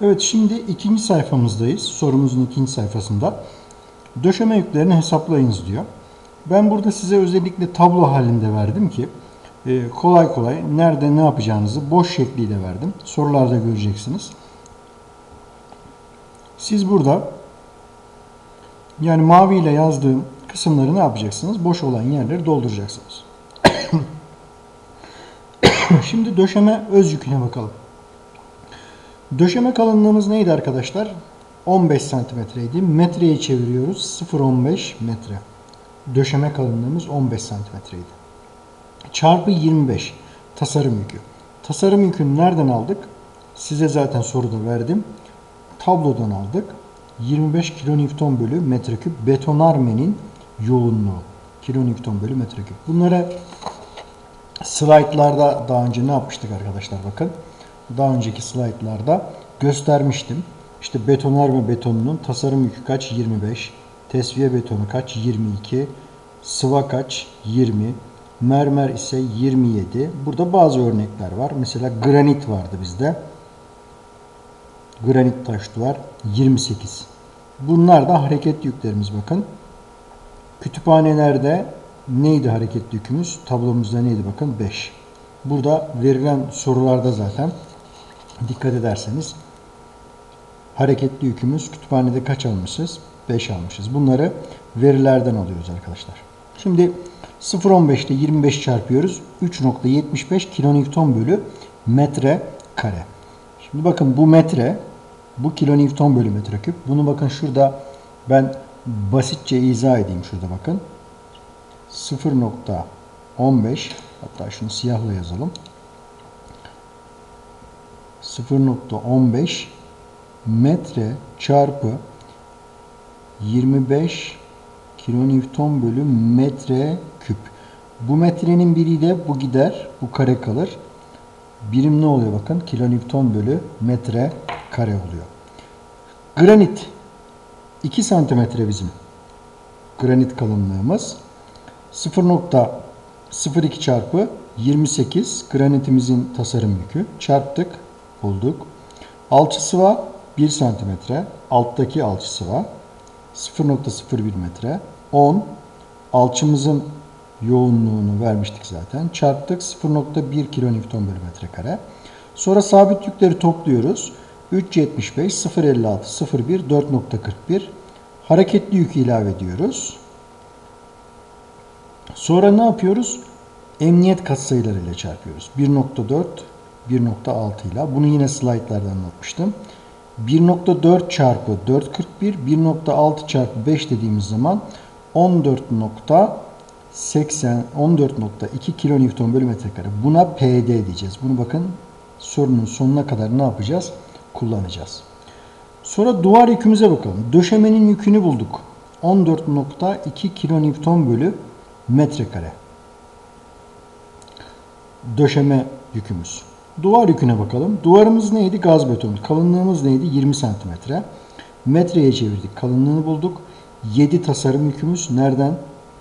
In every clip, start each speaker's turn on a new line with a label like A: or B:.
A: Evet şimdi ikinci sayfamızdayız. Sorumuzun ikinci sayfasında. Döşeme yüklerini hesaplayınız diyor. Ben burada size özellikle tablo halinde verdim ki e, kolay kolay nerede ne yapacağınızı boş şekliyle verdim. Sorularda göreceksiniz. Siz burada yani mavi ile yazdığım kısımları ne yapacaksınız? Boş olan yerleri dolduracaksınız. Şimdi döşeme öz yüküne bakalım. Döşeme kalınlığımız neydi arkadaşlar? 15 santimetreydi. Metreye çeviriyoruz. 0.15 metre. Döşeme kalınlığımız 15 santimetreydi. Çarpı 25 tasarım yükü. Tasarım yükünü nereden aldık? Size zaten soruda verdim. Tablodan aldık. 25 kilonewton bölü metreküp betonarmenin yoğunluğu. Kilonewton bölü metreküp. Bunları slaytlarda daha önce ne yapmıştık arkadaşlar bakın. Daha önceki slaytlarda göstermiştim. İşte betonarme betonunun tasarım yükü kaç? 25. Tesviye betonu kaç? 22. Sıva kaç? 20. Mermer ise 27. Burada bazı örnekler var. Mesela granit vardı bizde. Granit taş duvar 28. Bunlar da hareketli yüklerimiz bakın. Kütüphanelerde neydi hareketli yükümüz? Tablomuzda neydi bakın 5. Burada verilen sorularda zaten dikkat ederseniz hareketli yükümüz kütüphanede kaç almışız? 5 almışız. Bunları verilerden alıyoruz arkadaşlar. Şimdi 0.15 ile 25 çarpıyoruz. 3.75 kilonewton bölü metre kare. Şimdi bakın bu metre, bu kilonewton bölü metreküp. Bunu bakın şurada ben basitçe izah edeyim şurada bakın. 0.15 hatta şunu siyahla yazalım. 0.15 metre çarpı 25 kilonewton bölü metre küp. Bu metrenin biri de bu gider, bu kare kalır. Birim ne oluyor bakın? Kilonewton bölü metre kare oluyor. Granit 2 santimetre bizim granit kalınlığımız. 0.02 çarpı 28 granitimizin tasarım yükü çarptık bulduk. Alçı sıva 1 santimetre alttaki alçı sıva 0.01 metre 10 alçımızın yoğunluğunu vermiştik zaten çarptık 0.1 kilonewton bölü metrekare. Sonra sabit yükleri topluyoruz. 3.75 0.56 0.1 4.41 hareketli yük ilave ediyoruz. Sonra ne yapıyoruz? Emniyet katsayıları ile çarpıyoruz. 1.4, 1.6 ile. Bunu yine slaytlarda anlatmıştım. 1.4 çarpı 4.41, 1.6 çarpı 5 dediğimiz zaman 14.80, 14.2 kilonewton bölü metrekare. Buna PD diyeceğiz. Bunu bakın sorunun sonuna kadar ne yapacağız? Kullanacağız. Sonra duvar yükümüze bakalım. Döşemenin yükünü bulduk. 14.2 kilonewton bölü metrekare. Döşeme yükümüz. Duvar yüküne bakalım. Duvarımız neydi? Gaz beton. Kalınlığımız neydi? 20 santimetre. Metreye çevirdik. Kalınlığını bulduk. 7 tasarım yükümüz. Nereden?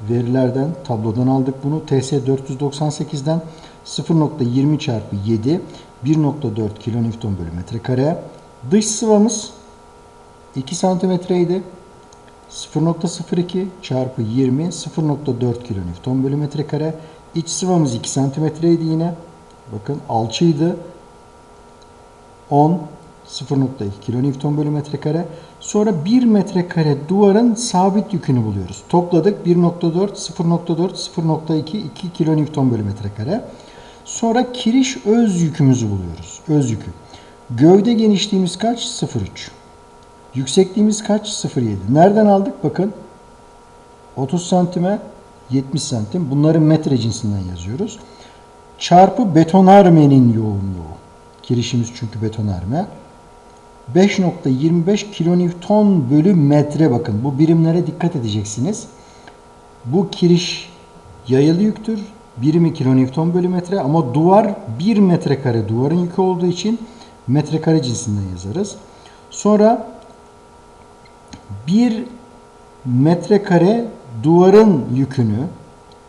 A: Verilerden, tablodan aldık bunu. TS 498'den 0.20 çarpı 7 1.4 kilonewton bölü metrekare. Dış sıvamız 2 santimetreydi. 0.02 çarpı 20 0.4 kilonewton bölü metrekare. İç sıvamız 2 santimetreydi yine. Bakın alçıydı. 10 0.2 kilonewton bölü metrekare. Sonra 1 metrekare duvarın sabit yükünü buluyoruz. Topladık 1.4 0.4 0.2 2 kilonewton bölü metrekare. Sonra kiriş öz yükümüzü buluyoruz. Öz yükü. Gövde genişliğimiz kaç? 0.3. Yüksekliğimiz kaç? 0.7. Nereden aldık? Bakın 30 santime 70 santim. Bunları metre cinsinden yazıyoruz. Çarpı betonarmenin yoğunluğu. Girişimiz çünkü betonarme. 5.25 kilonewton bölü metre bakın. Bu birimlere dikkat edeceksiniz. Bu kiriş yayılı yüktür. Birimi kilonewton bölü metre ama duvar 1 metrekare duvarın yükü olduğu için metrekare cinsinden yazarız. Sonra 1 metrekare duvarın yükünü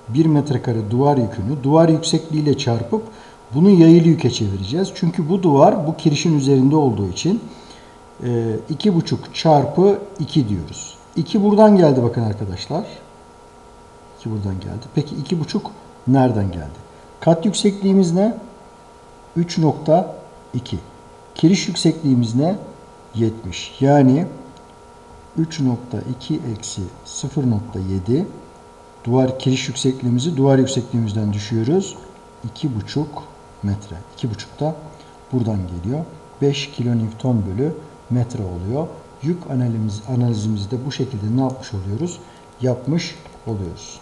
A: 1 metrekare duvar yükünü duvar yüksekliğiyle çarpıp bunu yayılı yüke çevireceğiz. Çünkü bu duvar bu kirişin üzerinde olduğu için e, 2,5 çarpı 2 diyoruz. 2 buradan geldi bakın arkadaşlar. 2 buradan geldi. Peki 2,5 nereden geldi? Kat yüksekliğimiz ne? 3.2. Kiriş yüksekliğimiz ne? 70. Yani 3.2 eksi 0.7 duvar kiriş yüksekliğimizi duvar yüksekliğimizden düşüyoruz. 2.5 metre. 2.5 da buradan geliyor. 5 kilonewton bölü metre oluyor. Yük analiz, analizimizi de bu şekilde ne yapmış oluyoruz? Yapmış oluyoruz.